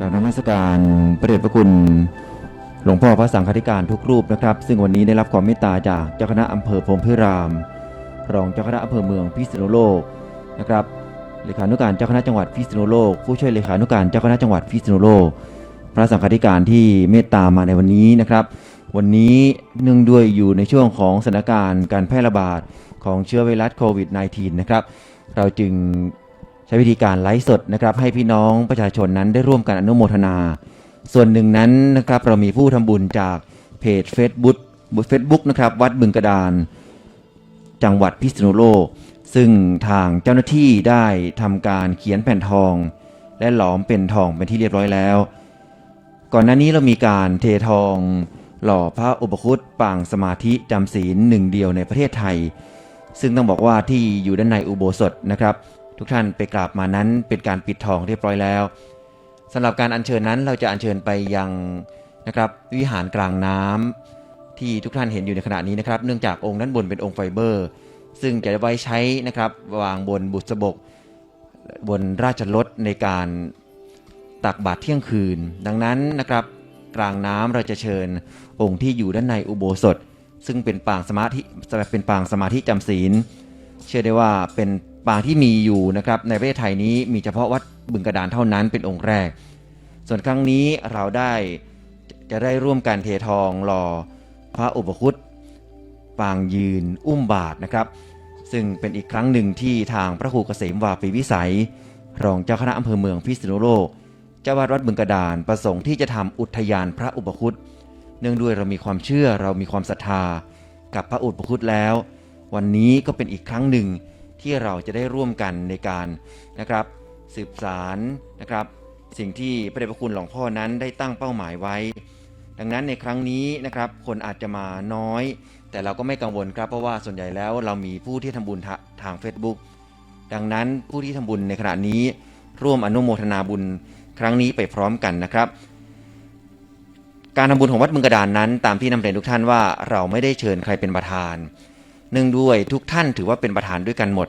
การนมัสการพระเดชพระคุณหลวงพ่อพระสังฆาธิการทุกรูปนะครับ ซึ่งวันนี้ได้รับความเมตตาจากเจ้าคณะอำเภอพรมพิราม รองเจ้าคณะอำเภอเมืองพิษณุโลกนะครับเลขานุการเจ้าคณะจังหวัดพิษณุโลก ผู้ช่วยเลขานุการเจ้าคณะจังหวัดพิษณุโลก พระสังฆาธิการที่เมตตามาในวันนี้นะครับ วันนี้เนื่องด้วยอยู่ในช่วงของสถานการณ์การแพร่ระบาดของเชื้อไวรัสโควิด -19 นะครับเราจึง ช้วิธีการไลฟ์สดนะครับให้พี่น้องประชาชนนั้นได้ร่วมกันอนุโมทนา ส่วนหนึ่งนั้นนะครับเรามีผู้ทำบุญจากเพจ Facebook เฟซบุ๊กนะครับวัดบึงกระดาน จังหวัดพิษณุโลก ซึ่งทางเจ้าหน้าที่ได้ทำการเขียนแผ่นทอง และหลอมเป็นทองเป็นที่เรียบร้อยแล้ว ก่อนหน้านี้เรามีการเททอง หล่อพระอุปคุตปางสมาธิจำศีลหนึ่งเดียวในประเทศไทย ซึ่งต้องบอกว่าที่อยู่ด้านในอุโบสถนะครับ ทุกท่านไปกราบมานั้นเป็นการปิดทองเรียบร้อยแล้วสำหรับการอัญเชิญนั้นเราจะอัญเชิญไปยังนะครับวิหารกลางน้ำที่ทุกท่านเห็นอยู่ในขณะนี้นะครับ เนื่องจากองค์ด้านบนเป็นองค์ไฟเบอร์ ซึ่งจะไว้ใช้นะครับวางบนบุษบก บนราชรถในการตักบาตรเที่ยงคืน ดังนั้นนะครับกลางน้ำเราจะเชิญองค์ที่อยู่ด้านในอุโบสถ ซึ่งเป็นปางสมาธิเป็นปางสมาธิจำศีล เชื่อได้ว่าเป็น ปางที่มีอยู่นะครับในประเทศไทยนี้มีเฉพาะวัดบึงกระดานเท่านั้นเป็นองค์แรก ส่วนครั้งนี้เราได้จะได้ร่วมกันเททองหล่อพระอุปคุตปางยืนอุ้มบาทนะครับ ซึ่งเป็นอีกครั้งหนึ่งที่ทางพระครูเกษมวาปีวิสัย รองเจ้าคณะอำเภอเมืองพิษณุโลกเจ้าวาดวัดบึงกระดานประสงค์ที่จะทำอุทยานพระอุปคุตเนื่องด้วยเรามีความเชื่อเรามีความศรัทธากับพระอุปคุตแล้ว วันนี้ก็เป็นอีกครั้งหนึ่ง ที่เราจะได้ร่วมกันในการนะครับสืบสารนะครับ สิ่งที่พระเดชพระคุณหลวงพ่อนั้นได้ตั้งเป้าหมายไว้ ดังนั้นในครั้งนี้นะครับคนอาจจะมาน้อย แต่เราก็ไม่กังวลครับเพราะว่าส่วนใหญ่แล้วเรามีผู้ที่ทำบุญทาง Facebook ดังนั้นผู้ที่ทำบุญในขณะนี้ร่วมอนุโมทนาบุญครั้งนี้ไปพร้อมกันนะครับ การทำบุญของวัดบึงกระดานนั้น ตามที่นำเรียนทุกท่านว่าเราไม่ได้เชิญใครเป็นประธาน เนื่องด้วยทุกท่านถือว่าเป็นประธานด้วยกันหมด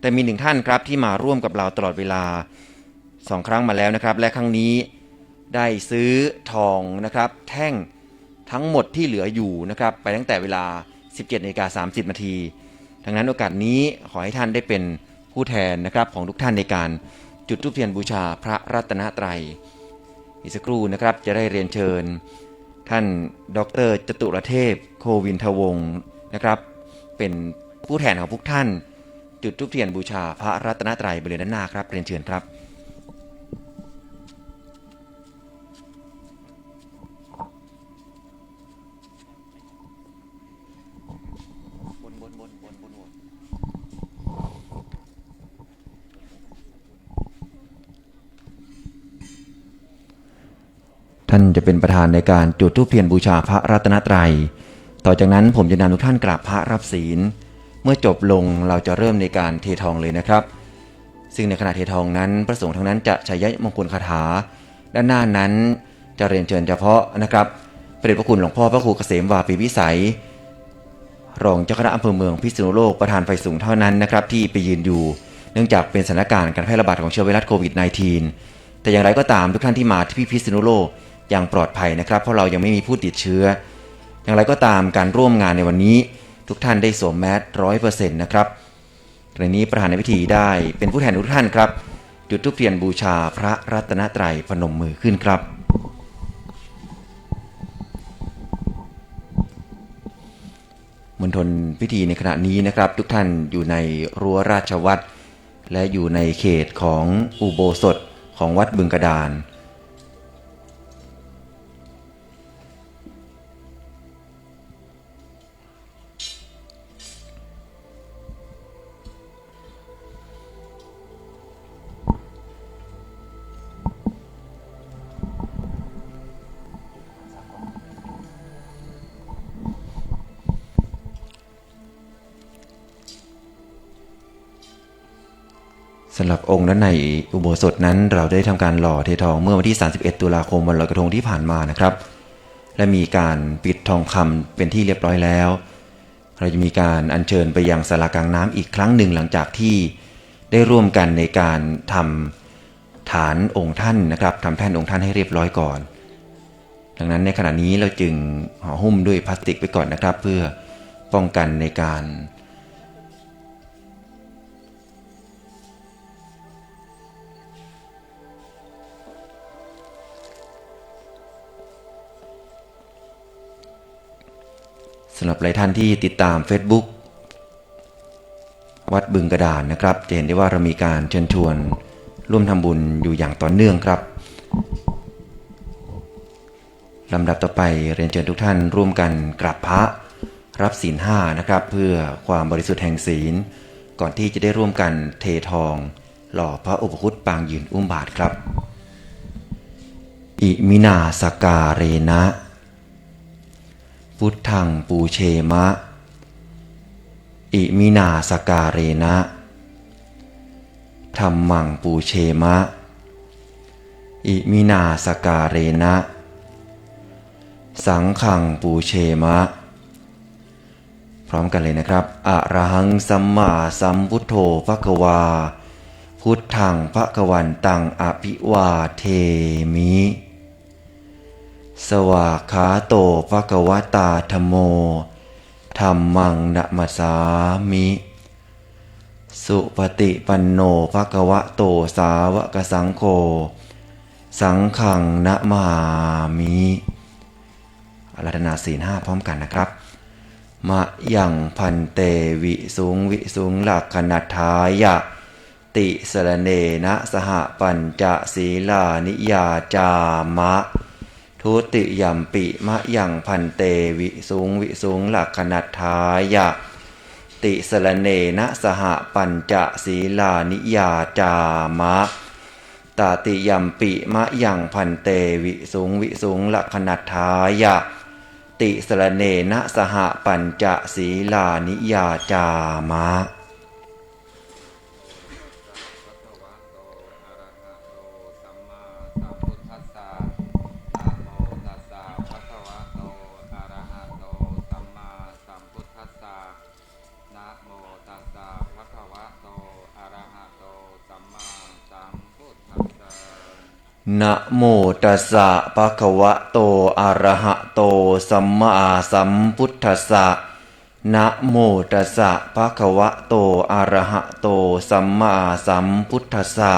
แต่มีหนึ่งท่านครับที่มาร่วมกับเราตลอดเวลาสองครั้งมาแล้วนะครับ และครั้งนี้ได้ซื้อทองนะครับ แท่งทั้งหมดที่เหลืออยู่นะครับ ไปตั้งแต่เวลา 17นาฬิกา30นาทีดังนั้นโอกาสนี้ขอให้ท่านได้เป็นผู้แทนนะครับของทุกท่านในการจุดธูปเทียนบูชาพระรัตนตรัยอีกสักครู่นะครับจะได้เรียนเชิญ ท่านดรจตุรเทพ โควินทวงศ์นะครับ เป็นผู้แทนของพวกท่าน จุดทุบเทียนบูชาพระรัตนตรัยบริเวณด้านหน้าครับเรียนเชิญครับท่านจะเป็นประธานในการจุดธูปเทียนบูชาพระรัตนตรัย ต่อจากนั้นผมจะนำทุกท่านกราบพระรับศีล เมื่อจบลงเราจะเริ่มในการเททองเลยนะครับ ซึ่งในขณะเททองนั้นพระสงฆ์ทั้งนั้นจะใช้ยะมงคลคาถา ด้านหน้านั้นจะเรียนเชิญเฉพาะนะครับพระเดชพระคุณหลวงพ่อพระครูเกษมวาปีวิสัย รองเจ้าคณะอำเภอเมืองพิษณุโลกประธานไฟสูงเท่านั้นนะครับที่ไปยืนอยู่ เนื่องจากเป็นสถานการณ์การแพร่ระบาดของเชื้อไวรัสโควิด -19 แต่อย่างไรก็ตามทุกท่านที่มาที่พิษณุโลกอย่างปลอดภัยนะครับ เพราะเรายังไม่มีผู้ติดเชื้อ อย่างไรก็ตามการร่วมงานในวันนี้ ทุกท่านได้สวมแมสร้อยเปอร์เซ็นต์นะครับในนี้ประธานในพิธีได้เป็นผู้แทนทุกท่านครับ จุดทุกเทียนบูชาพระรัตนตรัยพนมมือขึ้นครับมณฑลพิธีในขณะนี้นะครับ ทุกท่านอยู่ในรั้วราชวัตรและอยู่ในเขตของอุโบสถของวัดบึงกระดาน สำหรับองค์ด้านในอุโบสถนั้น เราได้ทำการหล่อเททองเมื่อวันที่ 31 ตุลาคมวันลอยกระทงที่ผ่านมานะครับ และมีการปิดทองคำเป็นที่เรียบร้อยแล้ว เราจะมีการอัญเชิญไปยังศาลากลางน้ำอีกครั้งหนึ่งหลังจากที่ได้ร่วมกันในการทำฐานองค์ท่านนะครับทำแท่นองค์ท่านให้เรียบร้อยก่อน ดังนั้นในขณะนี้เราจึงห่อหุ้มด้วยพลาสติกไปก่อนนะครับ เพื่อป้องกันในการ สำหรับหลายท่านที่ติดตาม Facebook วัดบึงกระดานนะครับจะเห็นได้ว่าเรามีการเชิญชวนร่วมทำบุญอยู่อย่างต่อเนื่องครับลำดับต่อไปเรียนเชิญทุกท่านร่วมกันกราบพระรับศีลห้านะครับ เพื่อความบริสุทธิ์แห่งศีล ก่อนที่จะได้ร่วมกันเททอง หล่อพระอุปคุตปางยืนอุ้มบาทครับ อิมินาสกาเรนะ พุทธังปูเชมะ อิมินาสการเรนะธรรมังปูเชมะ อิมินาสการเรนะ สังขังปูเชมะ พร้อมกันเลยนะครับ อะระหังสัมมาสัมพุทโธภควา พุทธังภควันตังอภิวาเทมิ สวากขาโตภะคะวะตาธโมธรรมังนะมสามิ สุปฏิปันโนภะคะวะโตสาวกสังโฆสังขังนะมามิอารัธนาศีลห้าพร้อมกันนะครับมะยังพันเตวิสุงวิสุงหลักขณทายะ ติสรเนนะสหปัญจศีลานิยาจามะ ทุติยัมปิมะยังพันเตวิสุงวิสุงหลักขณทายะ ติสรเนนะสหปัญจศีลานิยาจามะตาติยัมปิมะยังพันเตวิสุงวิสุงหลักขณทายะ ติสรเนนะสหปัญจศีลานิยาจามะ นะโมตัสสะภะคะวะโตอะระหะโตสัมมาสัมพุทธัสสะนะโมตัสสะภะคะวะโตอะระหะโตสัมมาสัมพุทธัสสะ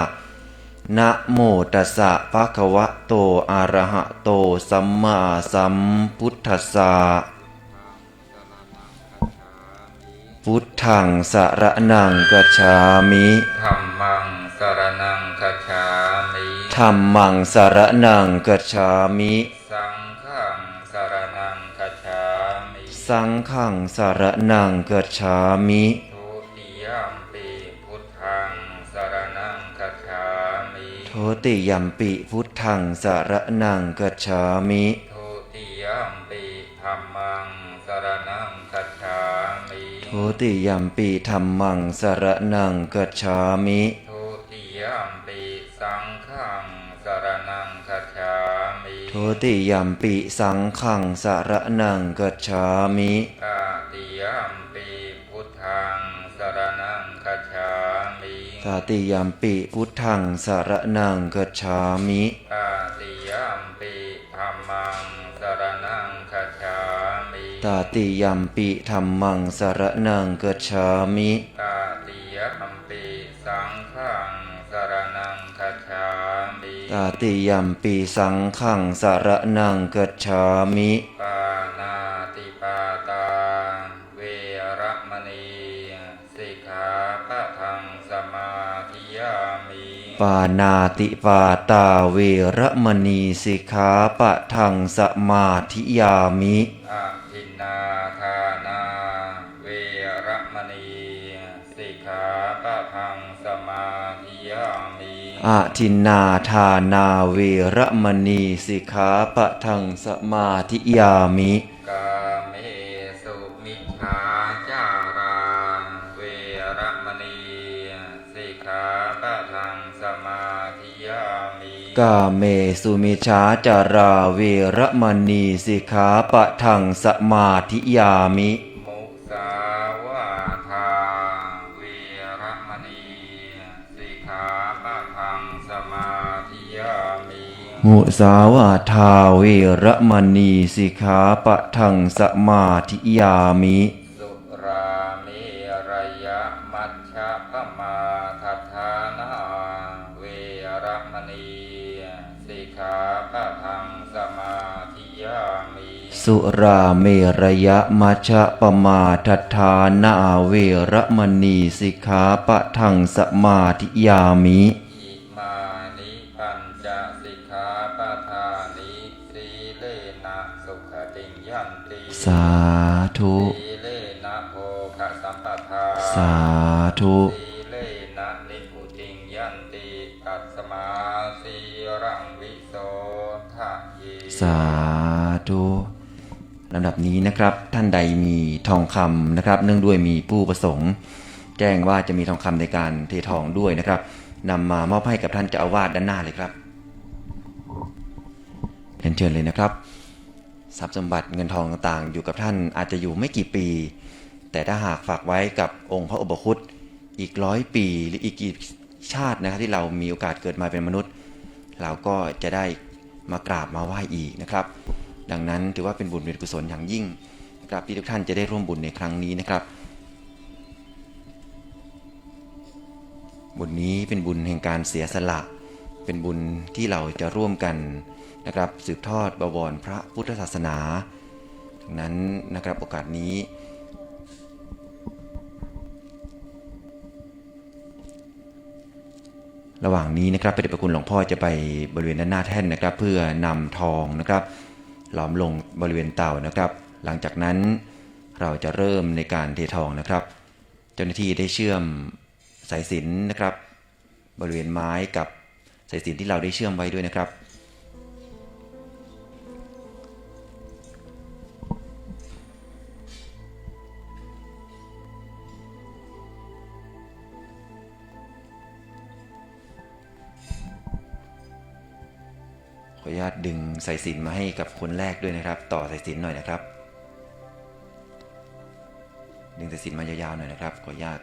นะโมตัสสะภะคะวะโตอะระหะโตสัมมาสัมพุทธัสสะพุทธังสารนังกัจฉามิธัมมังสรณังคัจฉา มิธัมมังสารนังกัจฉามิ สังฆังสรณังคัจฉามิสังฆังสารนังกัจฉามิทุติยัมปีพุทธังสรณังคัจฉามิโทติยัมปิพุทธังสารนังกัจฉามิทุติยัมปีธัมมังสรณังคัจฉามิโทติยัมปิธรรมังสารนังกัจฉามิทุติยัม โทติยัมปิสังฆังสารนังกัจฉามิตติยัมปีพุทธังสรณังคัจฉามิตาติยัมปิพุทธังสารนังกัจฉามิตติยัมปีธัมมังสรณังคัจฉามิตาติยัมปิธรรมังสารนังกัจฉามิต ตาติยัมปิสังฆังสารนังกัจฉามิปานาติปาตาเวระมณีสิกขาปะทังสมาธิยามิปานาติปาตาเวระมณีสิกขาปะทังสมาธิยามิอะ อาทินนาทานาเวระมณีสิกขาปะทังสมาธิยามิกาเมสุมิชฌาจาราเวระมณีสิกขาปะทังสมาธิยามิกาเมสุมิชาจาราเวระมณีสิกขาปะทังสมาธิยามิ มุสาวาทาเวระมณีสิกขาปะทังสมาธิยามิสุราเมรยะมัชฌะปมาทัฏฐานาเวระมณีสิกขาปะทังสมาธิยามิสุราเมรยะมัชฌะปมาทัฏฐานาเวระมณีสิกขาปะทังสมาธิยามิ สาธุสีเลนะโภคสัมปทาสาธุสีเลนะนิพพุติงยันติตัสมาสีรังวิโสทะเยสาธุลำดับนี้นะครับท่านใดมีทองคำนะครับ เนื่องด้วยมีผู้ประสงค์ แจ้งว่าจะมีทองคำในการเททองด้วยนะครับนำมามอบให้กับท่านเจ้าอาวาสด้านหน้าเลยครับเรียนเชิญเลยนะครับ ทรัพย์สมบัติเงินทองต่างๆ อยู่กับท่านอาจจะอยู่ไม่กี่ปี แต่ถ้าหากฝากไว้กับองค์พระอุปคุตอีกร้อยปีหรืออีกกี่ชาตินะครับที่เรามีโอกาสเกิดมาเป็นมนุษย์ เราก็จะได้มากราบมาไหว้อีกนะครับ ดังนั้นถือว่าเป็นบุญเป็นกุศลอย่างยิ่งนะครับที่ทุกท่านจะได้ร่วมบุญในครั้งนี้นะครับ บุญนี้เป็นบุญแห่งการเสียสละ เป็นบุญที่เราจะร่วมกัน นะครับสืบทอดบวรพระพุทธศาสนาดังนั้นนะครับโอกาสนี้ ระหว่างนี้นะครับพระเดชพระคุณหลวงพ่อจะไปบริเวณด้านหน้าแท่นนะครับ เพื่อนำทองนะครับหลอมลงบริเวณเต่านะครับ หลังจากนั้นเราจะเริ่มในการเททองนะครับ เจ้าหน้าที่ได้เชื่อมสายสินนะครับ บริเวณไม้กับสายสินที่เราได้เชื่อมไว้ด้วยนะครับ ออนุญาตดึงสายสินมาให้กับคนแรกด้วยนะครับ ต่อสายสินหน่อยนะครับ ดึงสายสินมายาวๆหน่อยนะครับขออนุญาต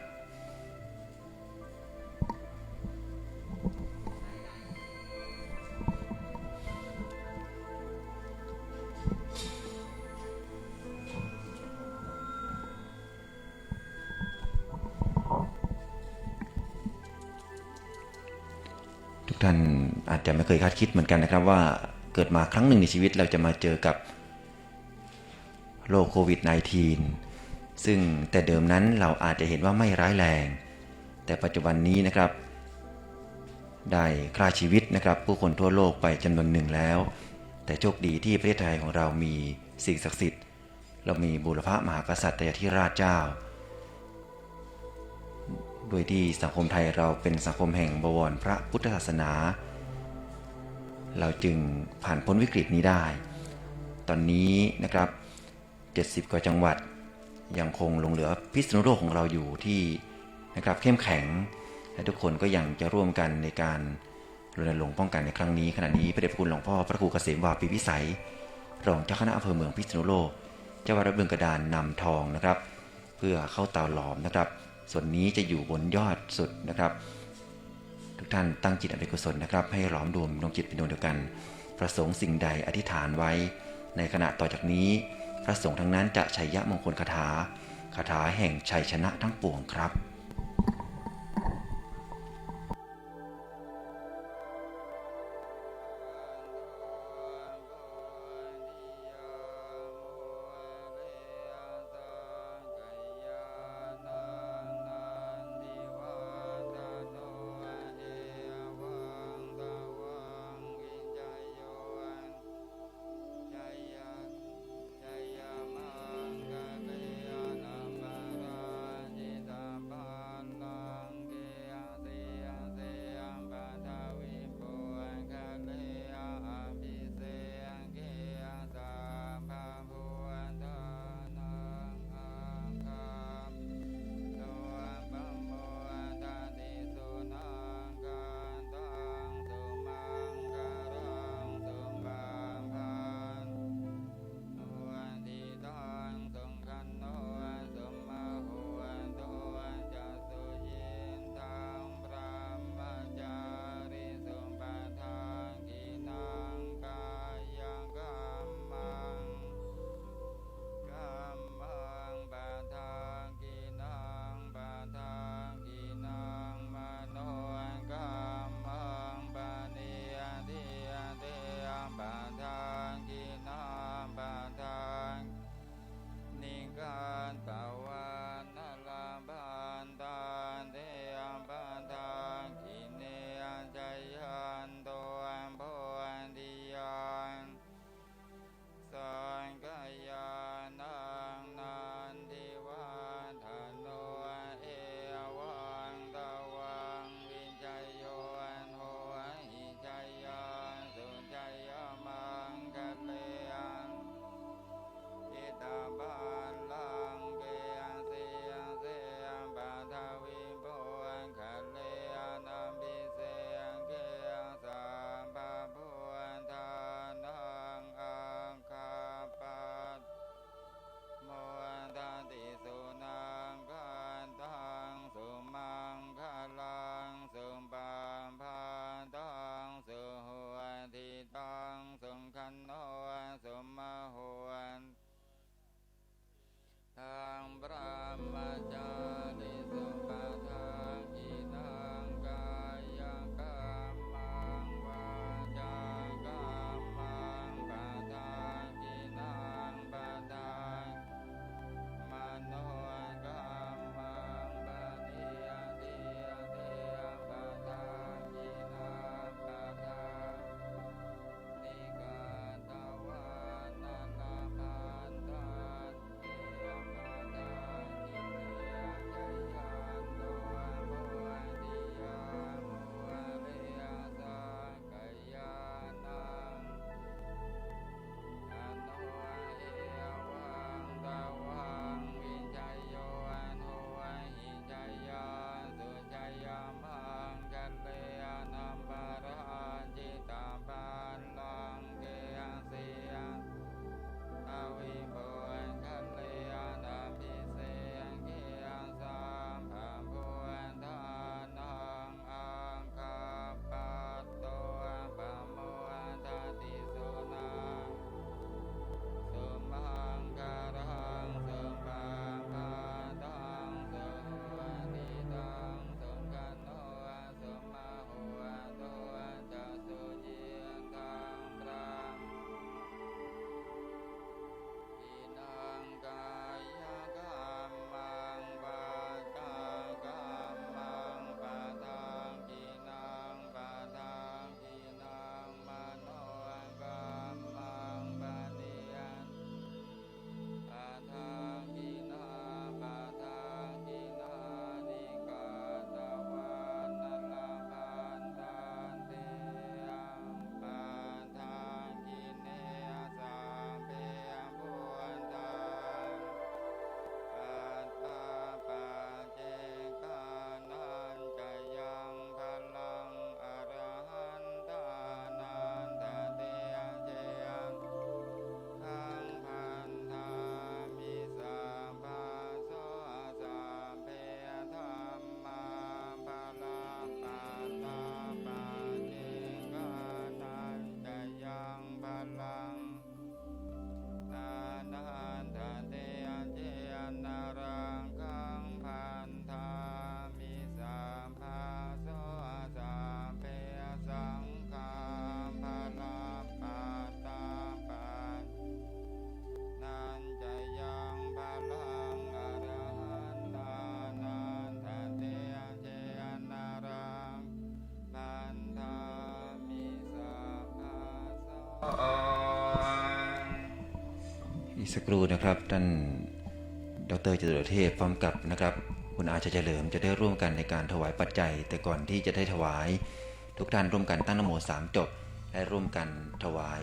อาจจะไม่เคยคาดคิดเหมือนกันนะครับว่าเกิดมาครั้งหนึ่งในชีวิตเราจะมาเจอกับโรคโควิด -19 ซึ่งแต่เดิมนั้นเราอาจจะเห็นว่าไม่ร้ายแรง แต่ปัจจุบันนี้นะครับ ได้ฆ่าชีวิตนะครับ ผู้คนทั่วโลกไปจำนวนหนึ่งแล้ว แต่โชคดีที่ประเทศไทยของเรามีสิ่งศักดิ์สิทธิ์ เรามีบุรพมหากษัตริย์ที่ราชเจ้าโดยที่สังคมไทยเราเป็นสังคมแห่งบวรพระพุทธศาสนา เราจึงผ่านพ้นวิกฤตนี้ได้ ตอนนี้นะครับ 70 กว่าจังหวัดยังคงหลงเหลือพิษณุโลกของเราอยู่ที่นะครับเข้มแข็ง และทุกคนก็ยังจะร่วมกันในการรณรงค์ป้องกันในครั้งนี้ขณะนี้พระเดชพระคุณหลวงพ่อพระครูเกษมวาปีวิสัย รองเจ้าคณะอำเภอเมืองพิษณุโลกเจ้าวัดระเบืองกระดานนำทองนะครับ เพื่อเข้าเตาหลอมนะครับ ส่วนนี้จะอยู่บนยอดสุดนะครับ ทุกท่านตั้งจิตอันเป็นกุศลนะครับ ให้หลอมรวมดวงจิตเป็นดวงเดียวกัน ประสงค์สิ่งใดอธิษฐานไว้ ในขณะต่อจากนี้ พระสงฆ์ทั้งนั้นจะชัยยะมงคลคาถาคาถาแห่งชัยชนะทั้งปวงครับ สักครู่นะครับท่านดรจตุรเทพพร้อมกับนะครับ คุณอาชาเฉลิมจะได้ร่วมกันในการถวายปัจจัย แต่ก่อนที่จะได้ถวาย ทุกท่านร่วมกันตั้งนโมสามจบ และร่วมกันถวาย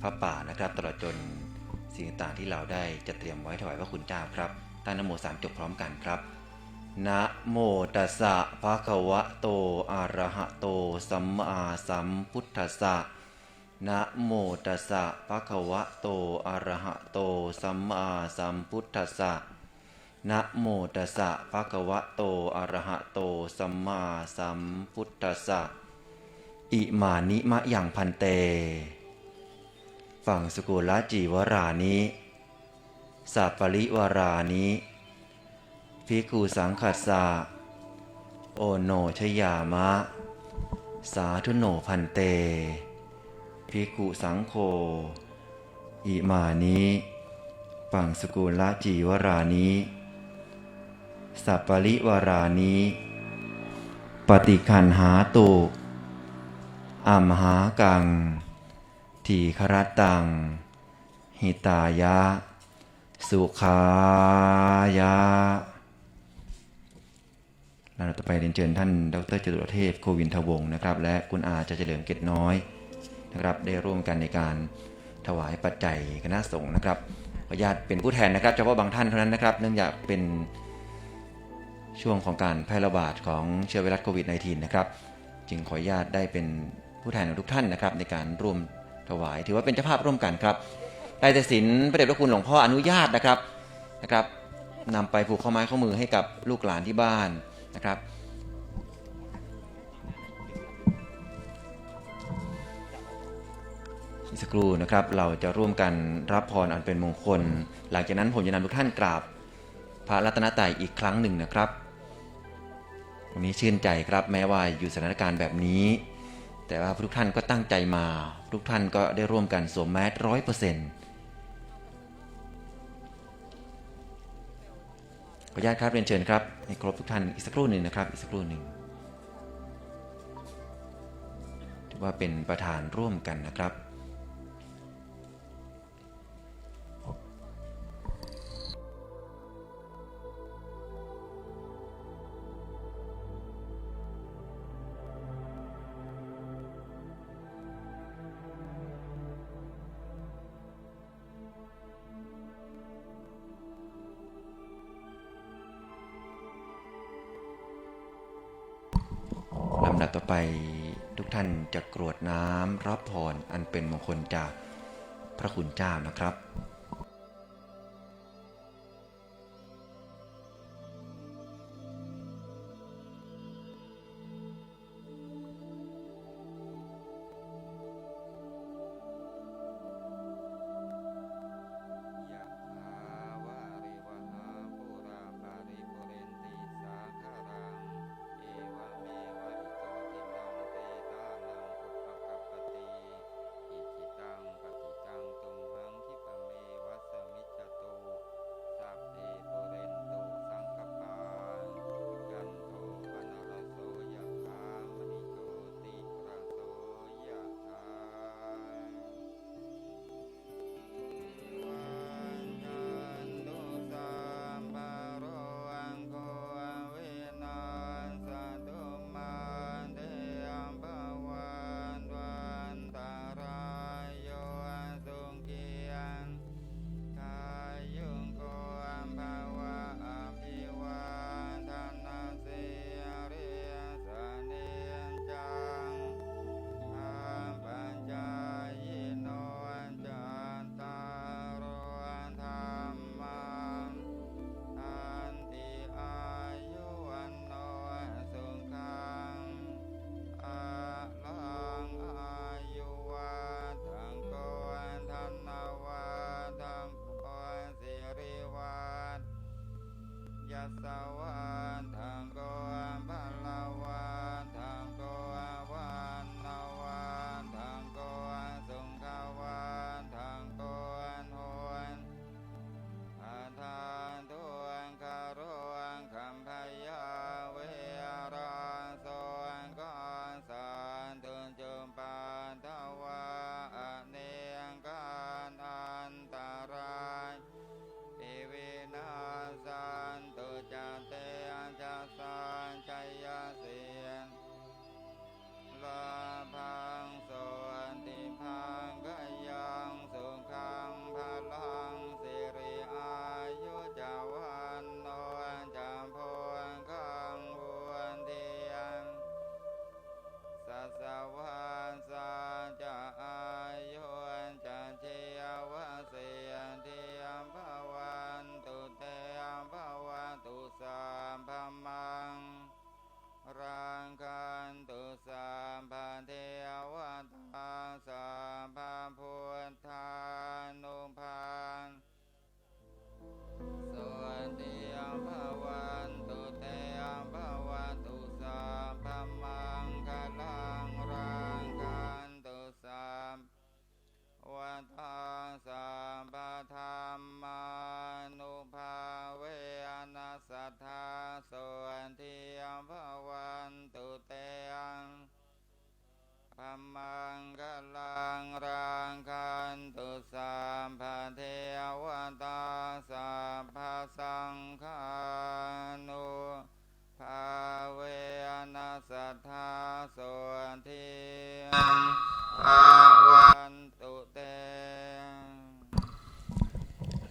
พระป่านะครับ ตลอดจนสิ่งต่างที่เราได้จะเตรียมไว้ถวายพระคุณเจ้าครับ ตั้งนโมสามจบพร้อมกันครับนะโมตัสสะภะคะวะโตอะระหะโต สัมมาสัมพุทธัสสะ นะโมตัสสะภะคะวะโต อะระหะโต สัมมาสัมพุทธัสสะนะโมตัสสะภะคะวะโต อะระหะโต สัมมาสัมพุทธัสสะ อิมานิมะยังพันเต ฝั่งสกุลจีวรานิสัปปริวารานิภิกขุสังคัสสะโอโนชยามะ สาธุโนพันเต ภิกขุสังโฆอิมานิปังสกุลจีวรานิสัปปริวรานิปฏิคันหาตุอัมหากัง ทีครตัง หิตายะ สุขายะลำดับต่อไปเรียนเชิญท่าน ดรจตุรเทพ โควินทวงศ์นะครับ และคุณอาจะเฉลิมเกตน้อย นะครับ ได้ร่วมกันในการถวายปัจจัยคณะสงฆ์นะครับขออนุญาตเป็นผู้แทนนะครับเฉพาะบางท่านเท่านั้นนะครับ เนื่องจากเป็นช่วงของการแพร่ระบาดของเชื้อไวรัสโควิด -19 นะครับ จึงขออนุญาตได้เป็นผู้แทนของทุกท่านนะครับ ในการร่วมถวาย ถือว่าเป็นเจ้าภาพร่วมกันครับได้แต่สินพระเดชพระคุณหลวงพ่ออนุญาตนะครับนะครับนำไปผูกข้อไม้ข้อมือให้กับลูกหลานที่บ้านนะครับ สักครู่นะครับเราจะร่วมกันรับพรอันเป็นมงคล หลังจากนั้นผมจะนำทุกท่านกราบ พระรัตนตรัยอีกครั้งหนึ่งนะครับ วันนี้ชื่นใจครับแม้ว่าอยู่สถานการณ์แบบนี้ แต่ว่าทุกท่านก็ตั้งใจมา ทุกท่านก็ได้ร่วมกันสวมแมสร้อยเปอร์เซ็นต์ขออนุญาตครับเรียนเชิญครับให้ครบทุกท่านอีกสักครู่หนึ่งนะครับอีกสักครู่หนึ่งถือว่าเป็นประธานร่วมกันนะครับ ทุกท่านจะกรวดน้ำรับพรอันเป็นมงคลจากพระคุณเจ้านะครับ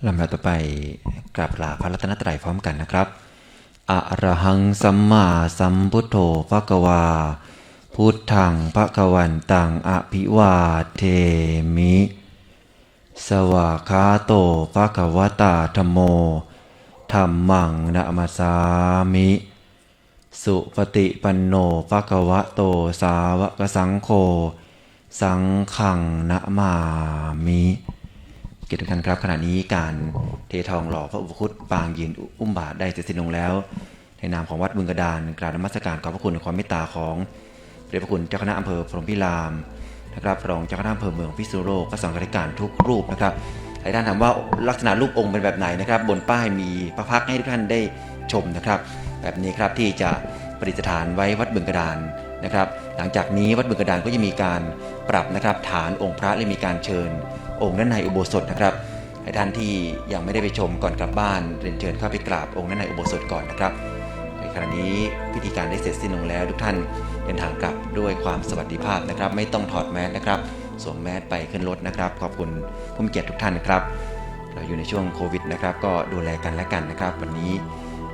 ลำดับต่อไปกราบลาพระรัตนตรัยพร้อมกันนะครับอะระหังสัมมาสัมพุทโธภะควา พุทธังภะควันตังอภิวาเทมิ สวากขาโตภะควตาธโมธรรมังนะมาสามิ สุปฏิปันโนภะควะโตสาวกสังโฆ สังขังนะมามิ กียรติทุกท่านครับขณะนี้การเททองหล่อพระอุปคุตปางยืนอุ้มบาทได้เสร็จสิ้นลงแล้ว ในนามของวัดบึงกระดานกราบนมัสการขอบพระคุณในความเมตตาของพระเดชพระคุณเจ้าคณะอำเภอพรหมพิรามนะครับรองเจ้าคณะอำเภอเมืองพิษณุโลกพระสังฆาธิการทุกรูปนะครับหลายท่านถามว่าลักษณะรูปองค์เป็นแบบไหนนะครับ บนป้ายมีพระพักให้ทุกท่านได้ชมนะครับ แบบนี้ครับที่จะประดิษฐานไว้วัดบึงกระดานนะครับ หลังจากนี้วัดบึงกระดานก็จะมีการปรับนะครับฐานองค์พระและมีการเชิญ องค์ด้านในอุโบสถนะครับให้ท่านที่ยังไม่ได้ไปชมก่อนกลับบ้านเรียนเชิญเข้าไปกราบองค์ด้านในอุโบสถก่อนนะครับในขณะนี้พิธีการได้เสร็จสิ้นลงแล้วทุกท่านเดินทางกลับด้วยความสวัสดิภาพนะครับ ไม่ต้องถอดแมสนะครับสวมแมสไปขึ้นรถนะครับ ขอบคุณผู้มีเกียรติทุกท่านนะครับ เราอยู่ในช่วงโควิดนะครับ ก็ดูแลกันและกันนะครับ วันนี้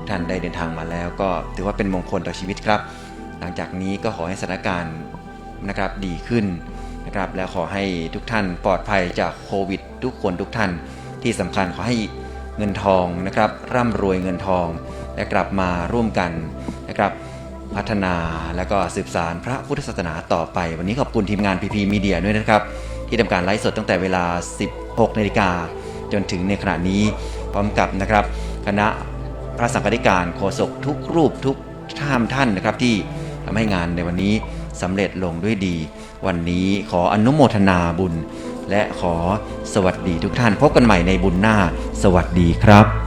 ท่านได้เดินทางมาแล้ว ก็ถือว่าเป็นมงคลต่อชีวิตครับ หลังจากนี้ก็ขอให้สถานการณ์นะครับดีขึ้น นะครับและขอให้ทุกท่านปลอดภัยจากโควิด ทุกคนทุกท่านที่สำคัญขอให้เงินทองนะครับร่ำรวยเงินทอง และกลับมาร่วมกันนะครับพัฒนาและก็สืบสารพระพุทธศาสนาต่อไป วันนี้ขอบคุณทีมงานพีพีมีเดียด้วยนะครับ ที่ทำการไลฟ์สดตั้งแต่เวลา 16นาฬิกาจนถึงในขณะนี้พร้อมกับนะครับ คณะพระสังฆาธิการโฆษกทุกรูปทุกท่ามท่านนะครับที่ทำให้งานในวันนี้สำเร็จลงด้วยดี วันนี้ขออนุโมทนาบุญ และขอสวัสดีทุกท่าน พบกันใหม่ในบุญหน้า สวัสดีครับ